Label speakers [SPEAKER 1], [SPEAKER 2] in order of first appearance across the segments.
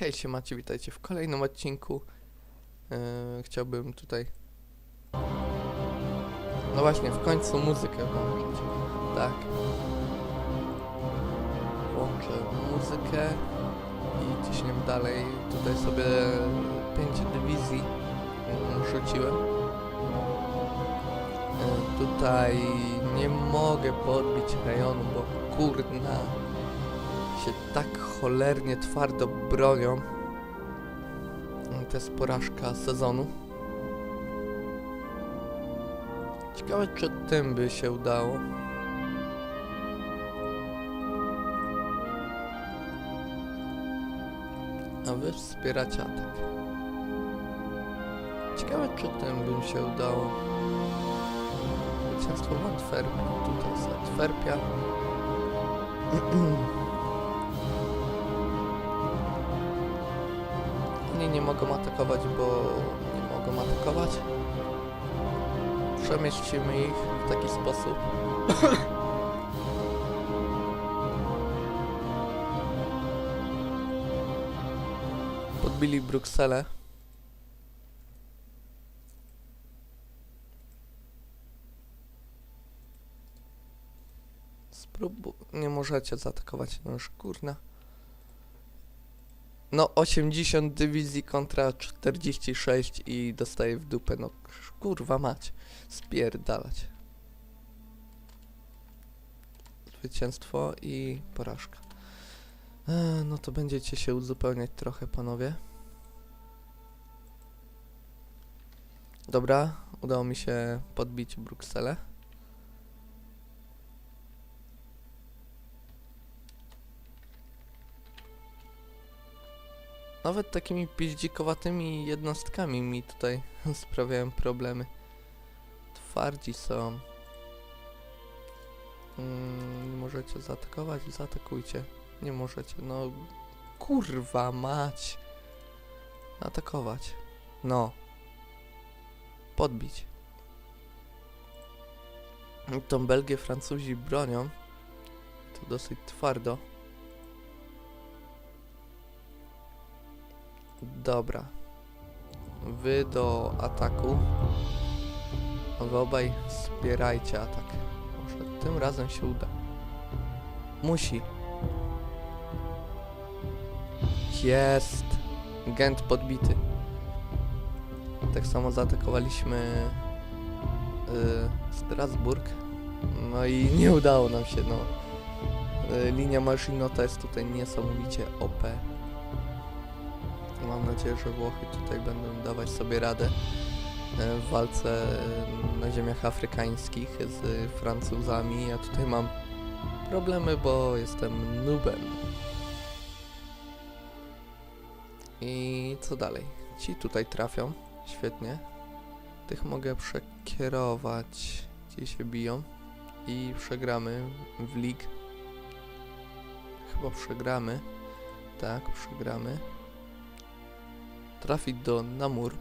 [SPEAKER 1] Hej, siemacie, witajcie w kolejnym odcinku. Yy, chciałbym tutaj... No właśnie, w końcu muzykę włączyć. Tak. Włączę muzykę i ciśniemy dalej. Tutaj sobie pięć dywizji rzuciłem. Yy, tutaj nie mogę podbić rejonu, bo kurna się tak cholernie twardo bronią. To jest porażka sezonu. Ciekawe, czy tym by się udało. A wy wspieracie atak. Ciekawe, czy tym by mi się udało. Zwycięstwo Antwerpii. Tutaj jest Antwerpia. Oni nie mogą atakować, bo nie mogą atakować. Przemieścimy ich w taki sposób. Podbili Brukselę. Spróbuj... Nie możecie zaatakować, no już kurna. No 80 dywizji kontra 46 i dostaję w dupę, no kurwa mać. Spierdalać. Zwycięstwo i porażka. E, no to będziecie się uzupełniać trochę, panowie. Dobra, udało mi się podbić Brukselę. Nawet takimi piździkowatymi jednostkami mi tutaj sprawiają problemy. Twardzi są. Mm, nie możecie zaatakować? Zaatakujcie. Nie możecie, no... Kurwa mać! Atakować. No. Podbić. Tą Belgię Francuzi bronią. To dosyć twardo. Dobra. Wy do ataku. Wy obaj wspierajcie atak. Może tym razem się uda. Musi. Jest. Gent podbity. Tak samo zaatakowaliśmy yy, Strasburg. No i nie udało nam się, no. Yy, linia Marzinota jest tutaj niesamowicie OP. Mam nadzieję, że Włochy tutaj będą dawać sobie radę e, w walce e, na ziemiach afrykańskich z Francuzami. Ja tutaj mam problemy, bo jestem nubem. I co dalej? Ci tutaj trafią. Świetnie. Tych mogę przekierować. Ci się biją. I przegramy w lig. Chyba przegramy. Tak, przegramy trafić do Namur.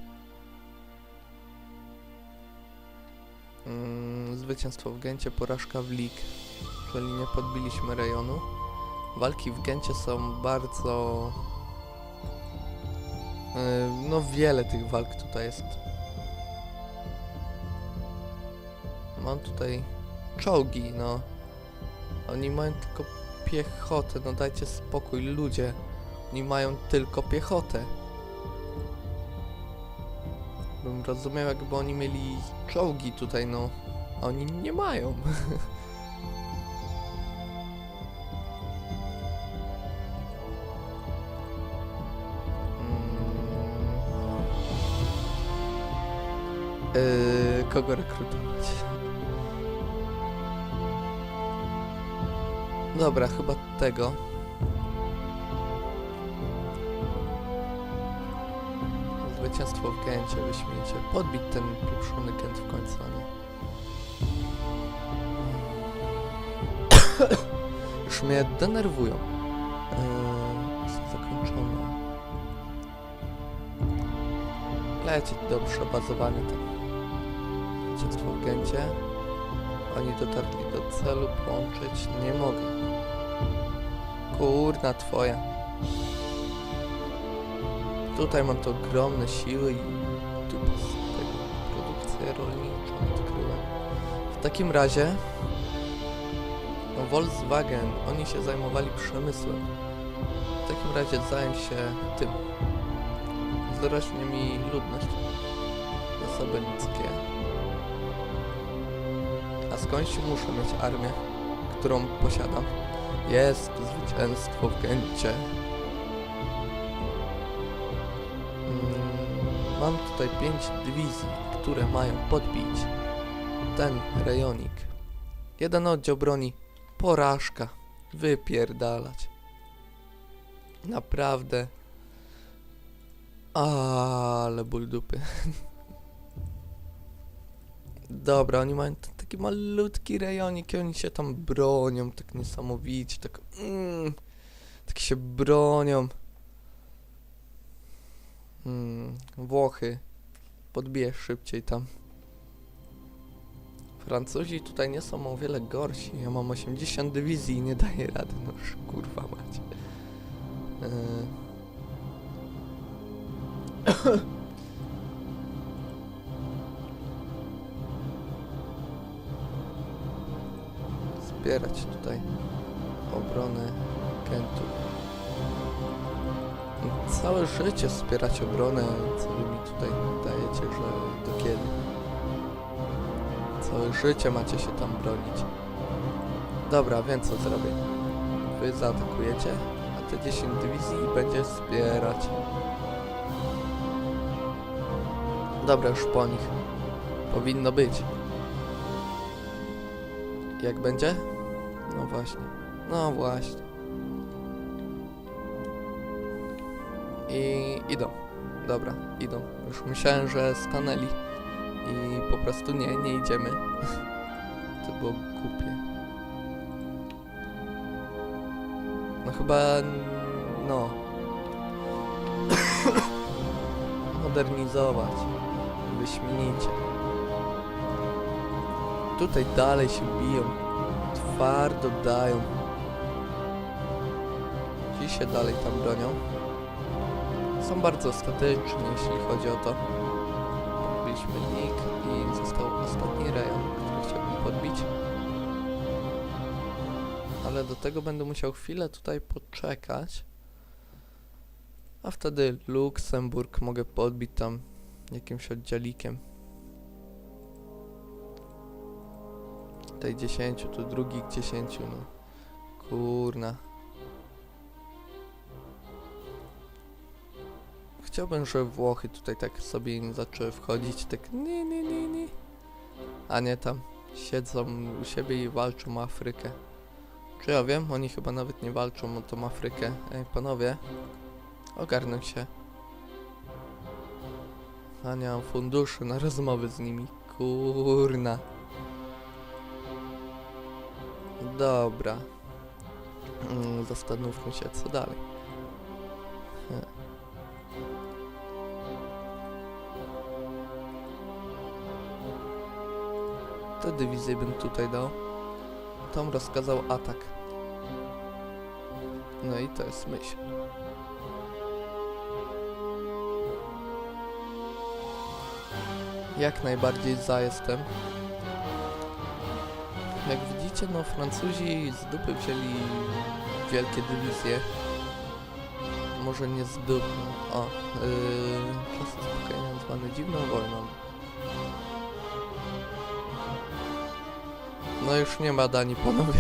[SPEAKER 1] Mm, zwycięstwo w Gencie, porażka w Lig, czyli nie podbiliśmy rejonu. Walki w Gencie są bardzo... Yy, no wiele tych walk tutaj jest. Mam tutaj czołgi, no. Oni mają tylko piechotę, no dajcie spokój, ludzie. Oni mają tylko piechotę bym rozumiał, jakby oni mieli czołgi tutaj, no. A oni nie mają. Yy, kogo rekrutować? Dobra, chyba tego. Zwycięstwo w Gencie, wyśmiecie. Podbić ten pieprzony Gent w końcu, ale... Już mnie denerwują. Eee, zakończono. Leci do przebazowania tam. Zwycięstwo w Gencie. Oni dotarli do celu, połączyć nie mogę. Kurna twoja. Tutaj mam to ogromne siły i tu tego produkcję rolniczą odkryłem. W takim razie no Volkswagen, oni się zajmowali przemysłem. W takim razie zająć się tym. Wzrośnie mi ludność. Zasoby ludzkie. A skądś muszę mieć armię, którą posiadam. Jest zwycięstwo w Gencie. Mam tutaj pięć dywizji, które mają podbić ten rejonik. Jeden oddział broni. Porażka. Wypierdalać. Naprawdę. Ale ból dupy. Dobra, oni mają t- taki malutki rejonik i oni się tam bronią tak niesamowicie, tak mm, tak się bronią. Mm, Włochy. Podbijesz szybciej tam. Francuzi tutaj nie są o wiele gorsi. Ja mam 80 dywizji i nie daję rady. No już kurwa macie. Zbierać tutaj obronę Kentu. Całe życie wspierać obronę, co wy mi tutaj dajecie, że do kiedy? Całe życie macie się tam bronić. Dobra, wiem co zrobię. Wy zaatakujecie, a te 10 dywizji będzie wspierać. Dobra, już po nich. Powinno być. Jak będzie? No właśnie. No właśnie. I idą. Dobra, idą. Już myślałem, że stanęli. I po prostu nie, nie idziemy. to było głupie. No chyba... no... Modernizować. Wyśmienicie. Tutaj dalej się biją. Twardo dają. Ci się dalej tam bronią. Są bardzo statyczni, jeśli chodzi o to. Podbiliśmy nick i został ostatni rejon, który chciałbym podbić. Ale do tego będę musiał chwilę tutaj poczekać. A wtedy Luksemburg mogę podbić tam jakimś oddzielikiem. Tutaj 10, tu drugich 10, no. Kurna. Chciałbym, żeby Włochy tutaj tak sobie nie zaczęły wchodzić, tak nie, nie, nie, nie. A nie tam siedzą u siebie i walczą o Afrykę. Czy ja wiem? Oni chyba nawet nie walczą o tą Afrykę. Ej, panowie, ogarnę się. A nie mam funduszy na rozmowy z nimi. Kurna. Dobra. Mm, Zastanówmy się, co dalej. Dywizję bym tutaj dał. Tom rozkazał atak. No i to jest myśl. Jak najbardziej za jestem. Jak widzicie, no Francuzi z dupy wzięli wielkie dywizje. Może nie z dupy. O, yy, czasy spokojnie zwane dziwną wojną. No już nie ma Danii, panowie.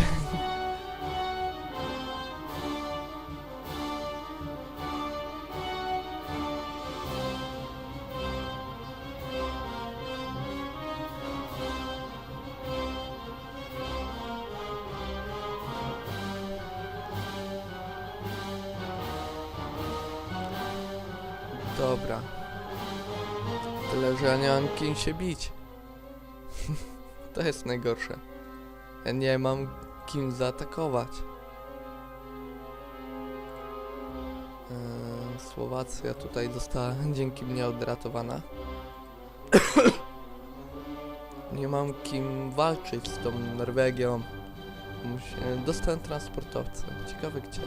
[SPEAKER 1] Dobra. Tyle, że ja nie mam kim się bić. to jest najgorsze. Ja nie mam kim zaatakować. Eee, Słowacja tutaj została dzięki mnie odratowana. nie mam kim walczyć z tą Norwegią. Dostałem transportowce. Ciekawe gdzie.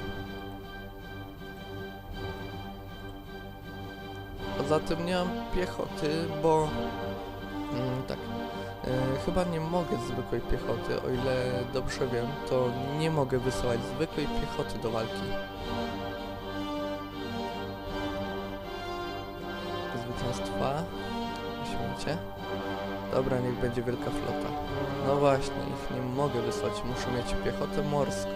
[SPEAKER 1] poza tym nie mam piechoty, bo... Mm, tak. E, chyba nie mogę zwykłej piechoty, o ile dobrze wiem, to nie mogę wysyłać zwykłej piechoty do walki. Zwycięstwa. Śmiecie. Dobra, niech będzie wielka flota. No właśnie, ich nie mogę wysłać, muszę mieć piechotę morską.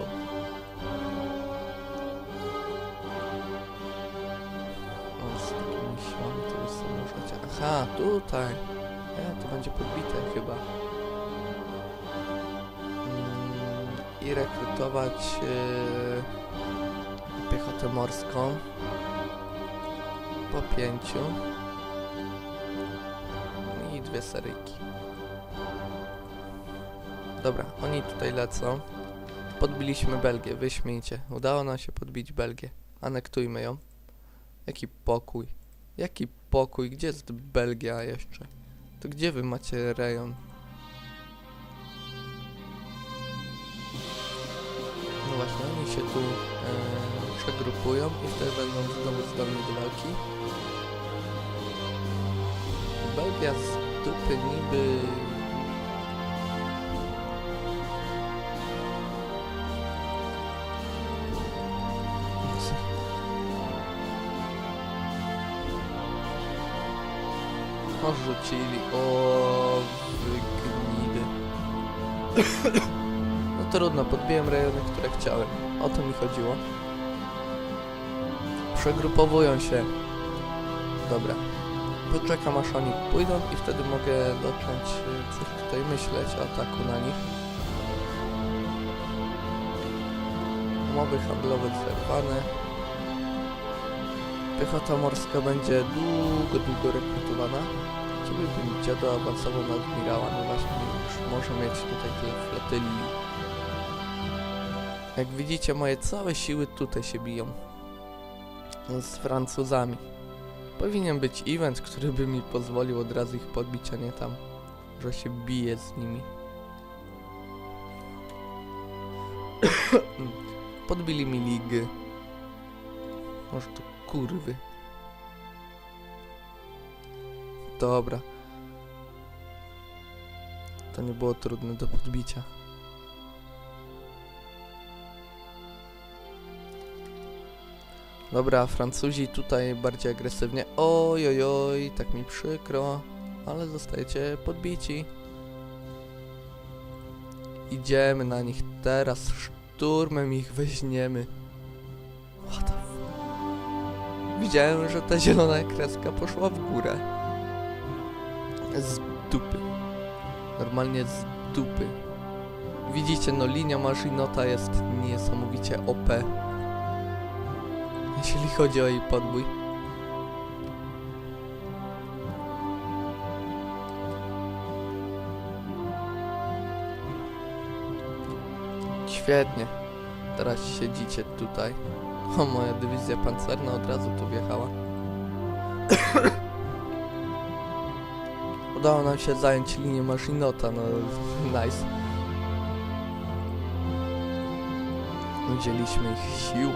[SPEAKER 1] O, z takimi siłami. Aha, tutaj. To będzie podbite chyba. Mm, I rekrutować e, piechotę morską. Po pięciu. I dwie seryjki. Dobra, oni tutaj lecą. Podbiliśmy Belgię, wyśmiejcie. Udało nam się podbić Belgię. Anektujmy ją. Jaki pokój. Jaki pokój? Gdzie jest Belgia jeszcze? To gdzie wy macie rejon? No właśnie, oni się tu e, przegrupują i wtedy będą znowu zdolni do walki. Belgia z dupy niby... Porzucili. O, wygnidy. No trudno, podbiłem rejony, które chciałem. O to mi chodziło. Przegrupowują się. Dobra. Poczekam aż oni pójdą i wtedy mogę zacząć coś tutaj myśleć o ataku na nich. Umowy handlowe zerwane. Piechota morska będzie długo, długo rekrutowana. Ciebie bym dziado awansował na admirała, no właśnie już może mieć tutaj tyle flotylli. Jak widzicie, moje całe siły tutaj się biją. Z Francuzami. Powinien być event, który by mi pozwolił od razu ich podbić, a nie tam, że się bije z nimi. Podbili mi ligi. Może to kurwy. Dobra. To nie było trudne do podbicia. Dobra, Francuzi tutaj bardziej agresywnie. Oj, oj, oj, tak mi przykro, ale zostajecie podbici. Idziemy na nich teraz, szturmem ich weźmiemy. Widziałem, że ta zielona kreska poszła w górę. Z dupy. Normalnie z dupy. Widzicie, no linia Marzinota jest niesamowicie OP. Jeśli chodzi o jej podbój. Świetnie. Teraz siedzicie tutaj. O, moja dywizja pancerna od razu tu wjechała. Udało nam się zająć linię Maszinota, no nice. Wzięliśmy ich siłą.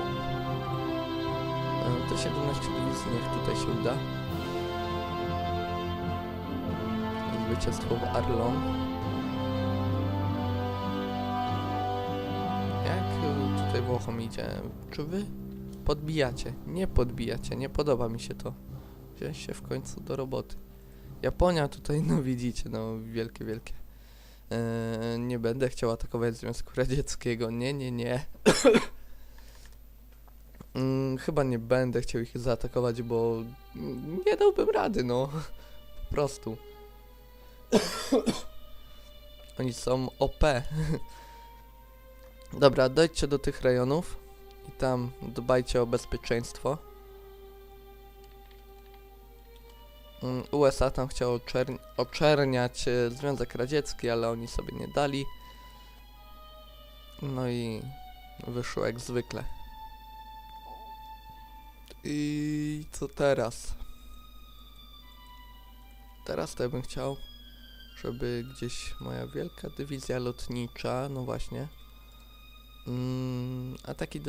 [SPEAKER 1] E, To 17 dywizji niech tutaj się uda. Zwycięstwo w Arlon. Tutaj Włochom idzie? Czy wy podbijacie? Nie podbijacie, nie podoba mi się to. Wziąć się w końcu do roboty. Japonia tutaj, no widzicie, no wielkie, wielkie. E, nie będę chciał atakować Związku Radzieckiego, nie, nie, nie. Mm, chyba nie będę chciał ich zaatakować, bo nie dałbym rady, no. Po prostu. Oni są OP. Dobra, dojdźcie do tych rejonów i tam dbajcie o bezpieczeństwo. Mm, USA tam chciał oczern oczerniać e, Związek Radziecki, ale oni sobie nie dali. No i wyszło jak zwykle. I co teraz? Teraz to ja bym chciał, żeby gdzieś moja wielka dywizja lotnicza, no właśnie, Mm, a taki.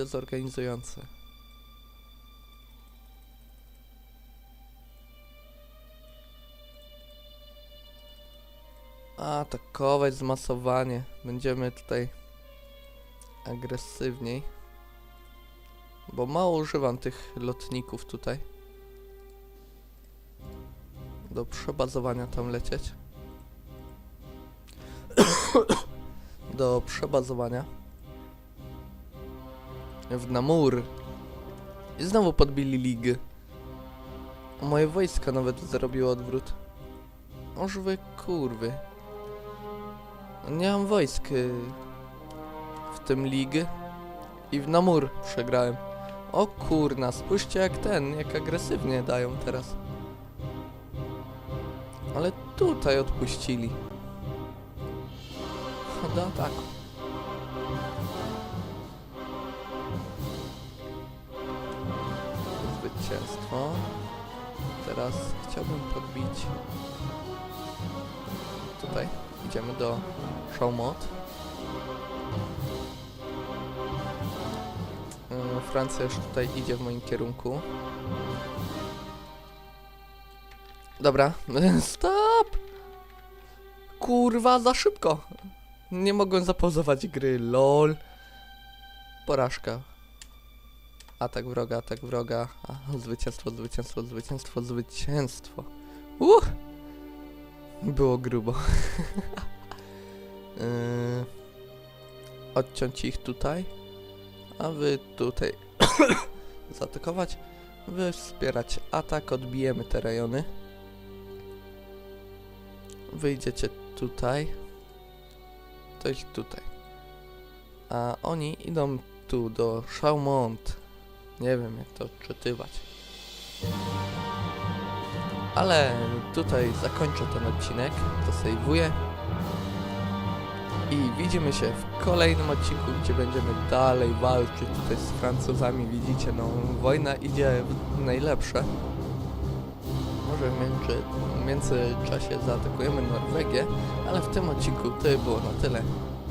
[SPEAKER 1] Atakować zmasowanie. Będziemy tutaj agresywniej. Bo mało używam tych lotników tutaj. Do przebazowania tam lecieć. Do przebazowania. W Namur. I znowu podbili ligę. Moje wojska nawet zrobiło odwrót. Oż wy kurwy. Nie mam wojsk y, w tym ligi. I w Namur przegrałem. O kurna, spójrzcie jak ten, jak agresywnie dają teraz. Ale tutaj odpuścili. Do ataku. Zwycięstwo. Teraz chciałbym podbić. Tutaj idziemy do Chaumont. Yy, Francja już tutaj idzie w moim kierunku. Dobra, stop! Kurwa, za szybko! Nie mogłem zapauzować gry, lol. Porażka. Atak wroga, atak wroga. A, zwycięstwo, zwycięstwo, zwycięstwo, zwycięstwo. Uh! Było grubo. yy, odciąć ich tutaj, a wy tutaj zaatakować. Wy wspierać atak, odbijemy te rejony. Wyjdziecie tutaj. To jest tutaj. A oni idą tu do Chaumont. Nie wiem jak to odczytywać. Ale tutaj zakończę ten odcinek, to sejwuję. I widzimy się w kolejnym odcinku, gdzie będziemy dalej walczyć tutaj z Francuzami. Widzicie, no wojna idzie w najlepsze. Może w między, międzyczasie zaatakujemy Norwegię, ale w tym odcinku to było na tyle.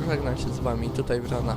[SPEAKER 1] Żegnam się z wami tutaj Wrona.